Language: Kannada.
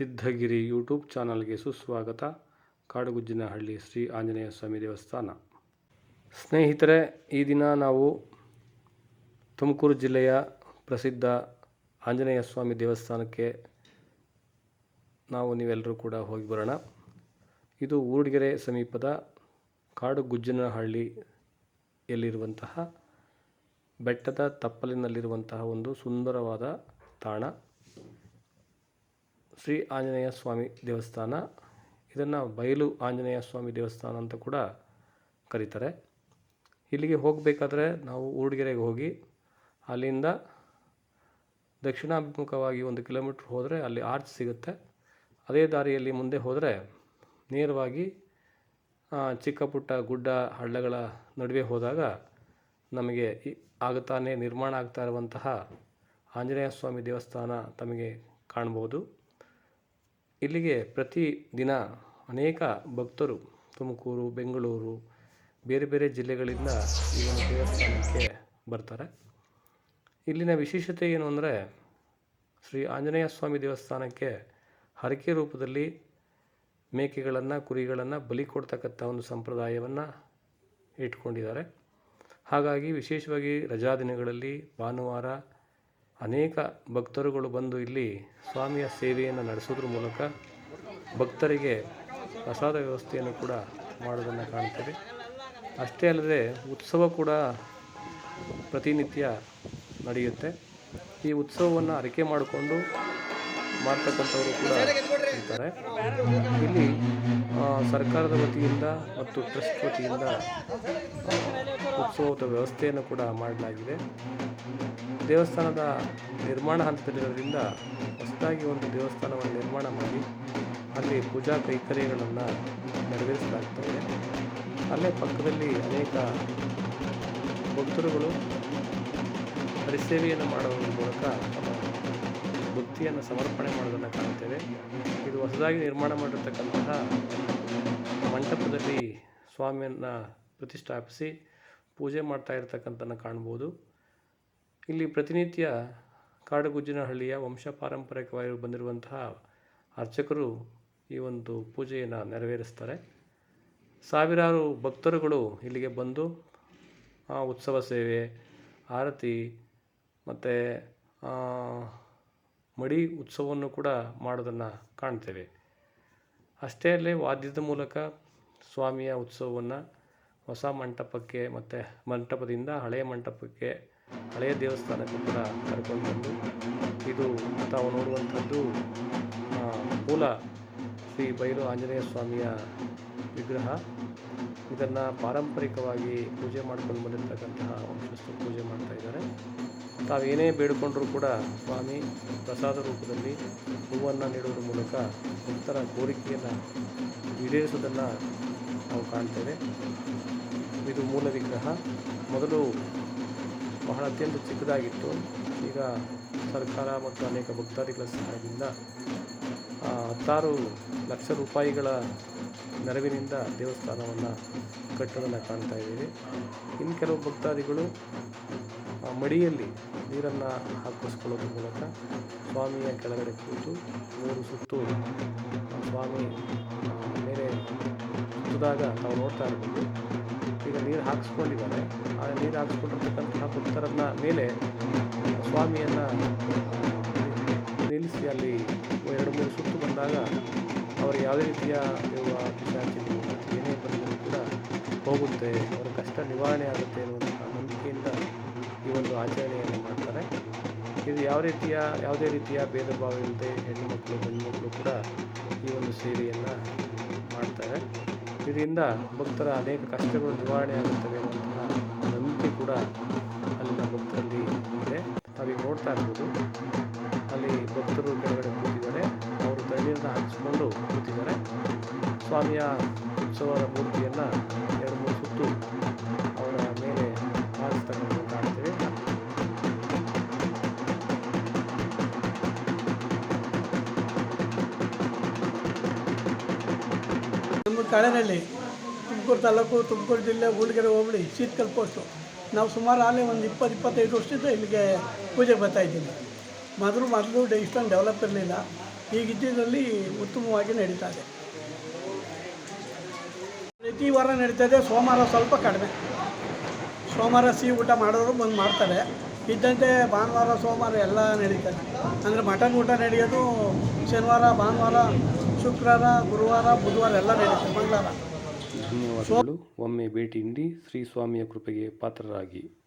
ಸಿದ್ಧಗಿರಿ ಯೂಟ್ಯೂಬ್ ಚಾನಲ್ಗೆ ಸುಸ್ವಾಗತ. ಕಾಡುಗುಜ್ಜಿನಹಳ್ಳಿ ಶ್ರೀ ಆಂಜನೇಯ ಸ್ವಾಮಿ ದೇವಸ್ಥಾನ. ಸ್ನೇಹಿತರೆ, ಈ ದಿನ ನಾವು ತುಮಕೂರು ಜಿಲ್ಲೆಯ ಪ್ರಸಿದ್ಧ ಆಂಜನೇಯ ಸ್ವಾಮಿ ದೇವಸ್ಥಾನಕ್ಕೆ ನಾವು ನೀವೆಲ್ಲರೂ ಕೂಡ ಹೋಗಿ ಬರೋಣ. ಇದು ಊರ್ಗೆರೆ ಸಮೀಪದ ಕಾಡುಗುಜ್ಜನಹಳ್ಳಿಯಲ್ಲಿರುವಂತಹ ಬೆಟ್ಟದ ತಪ್ಪಲಿನಲ್ಲಿರುವಂತಹ ಒಂದು ಸುಂದರವಾದ ತಾಣ. ಶ್ರೀ ಆಂಜನೇಯ ಸ್ವಾಮಿ ದೇವಸ್ಥಾನ. ಇದನ್ನು ಬಯಲು ಆಂಜನೇಯ ಸ್ವಾಮಿ ದೇವಸ್ಥಾನ ಅಂತ ಕೂಡ ಕರೀತಾರೆ. ಇಲ್ಲಿಗೆ ಹೋಗಬೇಕಾದ್ರೆ ನಾವು ಊರ್ಗೆರೆಗೆ ಹೋಗಿ ಅಲ್ಲಿಂದ ದಕ್ಷಿಣಾಭಿಮುಖವಾಗಿ ಒಂದು ಕಿಲೋಮೀಟ್ರ್ ಹೋದರೆ ಅಲ್ಲಿ ಆರ್ಚ್ ಸಿಗುತ್ತೆ. ಅದೇ ದಾರಿಯಲ್ಲಿ ಮುಂದೆ ಹೋದರೆ ನೇರವಾಗಿ ಚಿಕ್ಕ ಪುಟ್ಟ ಗುಡ್ಡ ಹಳ್ಳಗಳ ನಡುವೆ ಹೋದಾಗ ನಮಗೆ ಈ ಆಗುತ್ತಾನೆ ನಿರ್ಮಾಣ ಆಗ್ತಾ ಇರುವಂತಹ ಆಂಜನೇಯ ಸ್ವಾಮಿ ದೇವಸ್ಥಾನ ತಮಗೆ ಕಾಣ್ಬೋದು. ಇಲ್ಲಿಗೆ ಪ್ರತಿ ದಿನ ಅನೇಕ ಭಕ್ತರು ತುಮಕೂರು, ಬೆಂಗಳೂರು, ಬೇರೆ ಬೇರೆ ಜಿಲ್ಲೆಗಳಿಂದ ಈ ಒಂದು ದೇವಸ್ಥಾನಕ್ಕೆ ಬರ್ತಾರೆ. ಇಲ್ಲಿನ ವಿಶೇಷತೆ ಏನು ಅಂದರೆ ಶ್ರೀ ಆಂಜನೇಯ ಸ್ವಾಮಿ ದೇವಸ್ಥಾನಕ್ಕೆ ಹರಕೆ ರೂಪದಲ್ಲಿ ಮೇಕೆಗಳನ್ನು, ಕುರಿಗಳನ್ನು ಬಲಿ ಕೊಡ್ತಕ್ಕಂಥ ಒಂದು ಸಂಪ್ರದಾಯವನ್ನು ಇಟ್ಕೊಂಡಿದ್ದಾರೆ. ಹಾಗಾಗಿ ವಿಶೇಷವಾಗಿ ರಜಾ ದಿನಗಳಲ್ಲಿ ಭಾನುವಾರ ಅನೇಕ ಭಕ್ತರುಗಳು ಬಂದು ಇಲ್ಲಿ ಸ್ವಾಮಿಯ ಸೇವೆಯನ್ನು ನಡೆಸೋದ್ರ ಮೂಲಕ ಭಕ್ತರಿಗೆ ಪ್ರಸಾದ ವ್ಯವಸ್ಥೆಯನ್ನು ಕೂಡ ಮಾಡೋದನ್ನು ಕಾಣ್ತೇವೆ. ಅಷ್ಟೇ ಅಲ್ಲದೆ ಉತ್ಸವ ಕೂಡ ಪ್ರತಿನಿತ್ಯ ನಡೆಯುತ್ತೆ. ಈ ಉತ್ಸವವನ್ನು ಅರಿಕೆ ಮಾಡಿಕೊಂಡು ಮಾಡ್ತಕ್ಕಂಥವರು ಕೂಡ ಇರ್ತಾರೆ. ಇಲ್ಲಿ ಸರ್ಕಾರದ ವತಿಯಿಂದ ಮತ್ತು ಟ್ರಸ್ಟ್ ವತಿಯಿಂದ ಆ, ವ್ಯವಸ್ಥೆಯನ್ನು ಕೂಡ ಮಾಡಲಾಗಿದೆ. ದೇವಸ್ಥಾನದ ನಿರ್ಮಾಣ ಹಂತದಲ್ಲಿರೋದ್ರಿಂದ ಹೊಸದಾಗಿ ಒಂದು ದೇವಸ್ಥಾನವನ್ನು ನಿರ್ಮಾಣ ಮಾಡಿ ಅಲ್ಲಿ ಪೂಜಾ ಕೈಕರ್ಯಗಳನ್ನು ನೆರವೇರಿಸಲಾಗ್ತದೆ. ಅಲ್ಲೇ ಪಕ್ಕದಲ್ಲಿ ಅನೇಕ ಭಕ್ತರುಗಳು ಪರಿಸೇವೆಯನ್ನು ಮಾಡುವ ಮೂಲಕ ತಮ್ಮ ಭಕ್ತಿಯನ್ನು ಸಮರ್ಪಣೆ ಮಾಡೋದನ್ನು ಕಾಣ್ತೇವೆ ಇದು ಹೊಸದಾಗಿ ನಿರ್ಮಾಣ ಮಾಡಿರ್ತಕ್ಕಂತಹ ಮಂಟಪದಲ್ಲಿ ಸ್ವಾಮಿಯನ್ನು ಪ್ರತಿಷ್ಠಾಪಿಸಿ ಪೂಜೆ ಮಾಡ್ತಾ ಇರ್ತಕ್ಕಂಥನ್ನು ಕಾಣ್ಬೋದು. ಇಲ್ಲಿ ಪ್ರತಿನಿತ್ಯ ಕಾಡುಗುಜ್ಜಿನಹಳ್ಳಿಯ ವಂಶ ಪಾರಂಪರಿಕವಾಗಿ ಬಂದಿರುವಂತಹ ಅರ್ಚಕರು ಈ ಒಂದು ಪೂಜೆಯನ್ನು ನೆರವೇರಿಸ್ತಾರೆ. ಸಾವಿರಾರು ಭಕ್ತರುಗಳು ಇಲ್ಲಿಗೆ ಬಂದು ಆ, ಉತ್ಸವ ಸೇವೆ ಆರತಿ ಮತ್ತು ಮಡಿ ಉತ್ಸವವನ್ನು ಕೂಡ ಮಾಡೋದನ್ನು ಕಾಣ್ತೇವೆ. ಅಷ್ಟೇ ಅಲ್ಲೇ ವಾದ್ಯದ ಮೂಲಕ ಸ್ವಾಮಿಯ ಉತ್ಸವವನ್ನು ಹೊಸ ಮಂಟಪಕ್ಕೆ ಮತ್ತು ಮಂಟಪದಿಂದ ಹಳೆಯ ಮಂಟಪಕ್ಕೆ ಹಳೆಯ ದೇವಸ್ಥಾನಕ್ಕೆ ಕೂಡ ಕರ್ಕೊಂಡು ಬಂದು ಇದು ತಾವು ನೋಡುವಂಥದ್ದು ಮೂಲ ಶ್ರೀ ಭೈರು ಆಂಜನೇಯ ಸ್ವಾಮಿಯ ವಿಗ್ರಹ. ಇದನ್ನು ಪಾರಂಪರಿಕವಾಗಿ ಪೂಜೆ ಮಾಡ್ಕೊಂಡು ಬಂದಿರತಕ್ಕಂತಹ ವಂಶಸ್ಥರು ಪೂಜೆ ಮಾಡ್ತಾ ಇದ್ದಾರೆ. ತಾವೇನೇ ಬೇಡಿಕೊಂಡರೂ ಕೂಡ ಸ್ವಾಮಿ ಪ್ರಸಾದ ರೂಪದಲ್ಲಿ ಹೂವನ್ನು ನೀಡುವುದರ ಮೂಲಕ ಭಕ್ತರ ಕೋರಿಕೆಯನ್ನು ಈಡೇರಿಸುವುದನ್ನು ನಾವು ಕಾಣ್ತೇವೆ. ಇದು ಮೂಲ ವಿಗ್ರಹ. ಮೊದಲು ಬಹಳ ಅತ್ಯಂತ ಚಿಕ್ಕದಾಗಿತ್ತು. ಈಗ ಸರ್ಕಾರ ಮತ್ತು ಅನೇಕ ಭಕ್ತಾದಿಗಳ ಸಹಾಯದಿಂದ ಹತ್ತಾರು ಲಕ್ಷ ರೂಪಾಯಿಗಳ ನೆರವಿನಿಂದ ದೇವಸ್ಥಾನವನ್ನು ಕಟ್ಟೋದನ್ನು ಕಾಣ್ತಾ ಇದ್ದೀವಿ. ಇನ್ನು ಕೆಲವು ಭಕ್ತಾದಿಗಳು ಮಡಿಯಲ್ಲಿ ನೀರನ್ನು ಹಾಕಿಸ್ಕೊಳ್ಳೋದ್ರ ಮೂಲಕ ಸ್ವಾಮಿಯ ಕೆಳಗಡೆ ಕೂತು, ಮೂರು ಸುತ್ತು ಸ್ವಾಮಿ ಮೇಲೆ ಸುತ್ತಿದಾಗ ನಾವು ನೋಡ್ತಾ ಇರ್ಬೋದು ಈಗ ನೀರು ಹಾಕಿಸ್ಕೊಂಡಿದ್ದಾರೆ. ಆ ನೀರು ಹಾಕಿಸ್ಕೊಂಡಿರ್ತಕ್ಕಂತಹ ಭಕ್ತರನ್ನ ಮೇಲೆ ಸ್ವಾಮಿಯನ್ನು ನಿಲ್ಲಿಸಿ ಅಲ್ಲಿ ಎರಡು ಮೂರು ಸುತ್ತು ಬಂದಾಗ ಅವರು ಯಾವುದೇ ರೀತಿಯ ಪಿಶಾಚಿಗಳು ಏನೇ ಬಂದರೂ ಕೂಡ ಹೋಗುತ್ತೆ. ಅವರ ಕಷ್ಟ ನಿವಾರಣೆ ಆಗುತ್ತೆ ಅನ್ನುವಂತಹ ನಂಬಿಕೆಯಿಂದ ಈ ಒಂದು ಆಚರಣೆಯನ್ನು ಮಾಡ್ತಾರೆ. ಇದು ಯಾವ ರೀತಿಯ, ಯಾವುದೇ ರೀತಿಯ ಭೇದ ಭಾವ ಇಲ್ಲದೆ ಹೆಣ್ಣು ಮಕ್ಕಳು ಇದರಿಂದ ಭಕ್ತರ ಅನೇಕ ಕಷ್ಟಗಳು ನಿವಾರಣೆ ಆಗುತ್ತವೆ ಅನ್ನುವಂತಹ ನಂಬಿಕೆ ಕೂಡ ಅಲ್ಲಿನ ಭಕ್ತರಲ್ಲಿ ಇದೆ. ತಾವೀಗ ನೋಡ್ತಾ ಇರ್ಬೋದು. ಅಲ್ಲಿ ಭಕ್ತರು ಕೆಳಗಡೆ ಕೂತಿದ್ದಾರೆ. ಅವರು ತಣ್ಣೀರನ್ನ ಹಂಚಿಕೊಂಡು ಕೂತಿದ್ದಾರೆ. ಸ್ವಾಮಿಯ ಉತ್ಸವದ ಮೂರ್ತಿಯನ್ನು ನಮ್ಮ ಕಾಳೆನಹಳ್ಳಿ. ತುಮಕೂರು ತಾಲೂಕು, ತುಮಕೂರು ಜಿಲ್ಲೆ ಊಳಿಗೆರೆ ಹೋಬಳಿ, ಶೀತ್ಕಲ್ ಪೋಸ್ಟು ನಾವು ಸುಮಾರು ಆಗಲೇ ಒಂದು ಇಪ್ಪತ್ತು, ಇಪ್ಪತ್ತೈದು ವರ್ಷದಿಂದ ಇಲ್ಲಿಗೆ ಪೂಜೆ ಬರ್ತಾ ಇದ್ದೀನಿ ಮೊದಲು ಮೊದಲು ಇಷ್ಟೊಂದು ಡೆವಲಪ್ ಇರಲಿಲ್ಲ. ಈಗಿದ್ದಲ್ಲಿ ಉತ್ತಮವಾಗಿ ನಡೀತಾ ಇದೆ. ಪ್ರತಿ ವಾರ ನಡೀತದೆ ಸೋಮವಾರ ಸ್ವಲ್ಪ ಕಡಿಮೆ. ಸೋಮವಾರ ಸಿಹಿ ಊಟ ಮಾಡೋರು ಬಂದು ಮಾಡ್ತಾರೆ. ಇದ್ದಂತೆ ಭಾನುವಾರ, ಸೋಮವಾರ ಎಲ್ಲ ನಡೀತಾರೆ ಅಂದರೆ ಮಟನ್ ಊಟ ನಡೆಯೋದು ಶನಿವಾರ, ಭಾನುವಾರ ಶುಕ್ರವಾರ ಗುರುವಾರ ಬುಧವಾರ ಎಲ್ಲ ನಡೆಯುತ್ತೆ ಮಂಗಳವಾರ. ಧನ್ಯವಾದಗಳು. ಒಮ್ಮೆ ಭೇಟಿ ನೀಡಿ ಶ್ರೀ ಸ್ವಾಮಿಯ ಕೃಪೆಗೆ ಪಾತ್ರರಾಗಿ.